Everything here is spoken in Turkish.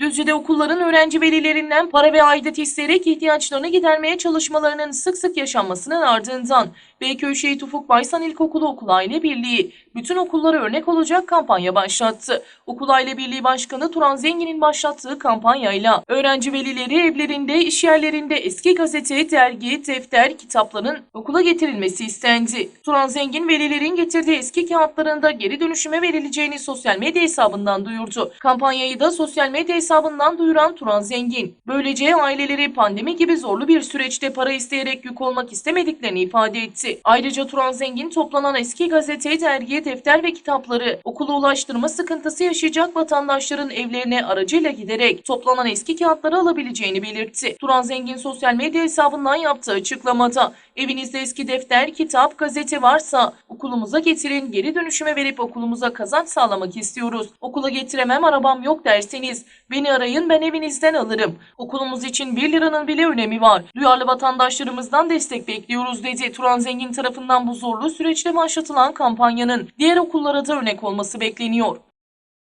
Düzce'de okulların öğrenci velilerinden para ve aidat isteyerek ihtiyaçlarını gidermeye çalışmalarının sık sık yaşanmasının ardından Beyköy Şehit Ufuk Baysan İlkokulu Okul Aile Birliği bütün okullara örnek olacak kampanya başlattı. Okul Aile Birliği Başkanı Turan Zengin'in başlattığı kampanyayla öğrenci velileri evlerinde, iş yerlerinde eski gazete, dergi, defter, kitapların okula getirilmesi istendi. Turan Zengin velilerin getirdiği eski kağıtlarında geri dönüşüme verileceğini sosyal medya hesabından duyurdu. Kampanyayı da sosyal medya hesabından duyuran Turan Zengin, böylece aileleri pandemi gibi zorlu bir süreçte para isteyerek yük olmak istemediklerini ifade etti. Ayrıca Turan Zengin toplanan eski gazete, dergi, defter ve kitapları okula ulaştırma sıkıntısı yaşayacak vatandaşların evlerine aracıyla giderek toplanan eski kağıtları alabileceğini belirtti. Turan Zengin sosyal medya hesabından yaptığı açıklamada evinizde eski defter, kitap, gazete varsa okulumuza getirin, geri dönüşüme verip okulumuza kazanç sağlamak istiyoruz. Okula getiremem arabam yok derseniz beni arayın ben evinizden alırım. Okulumuz için 1 liranın bile önemi var. Duyarlı vatandaşlarımızdan destek bekliyoruz dedi. Turan Zengin tarafından bu zorlu süreçte başlatılan kampanyanın diğer okullara da örnek olması bekleniyor.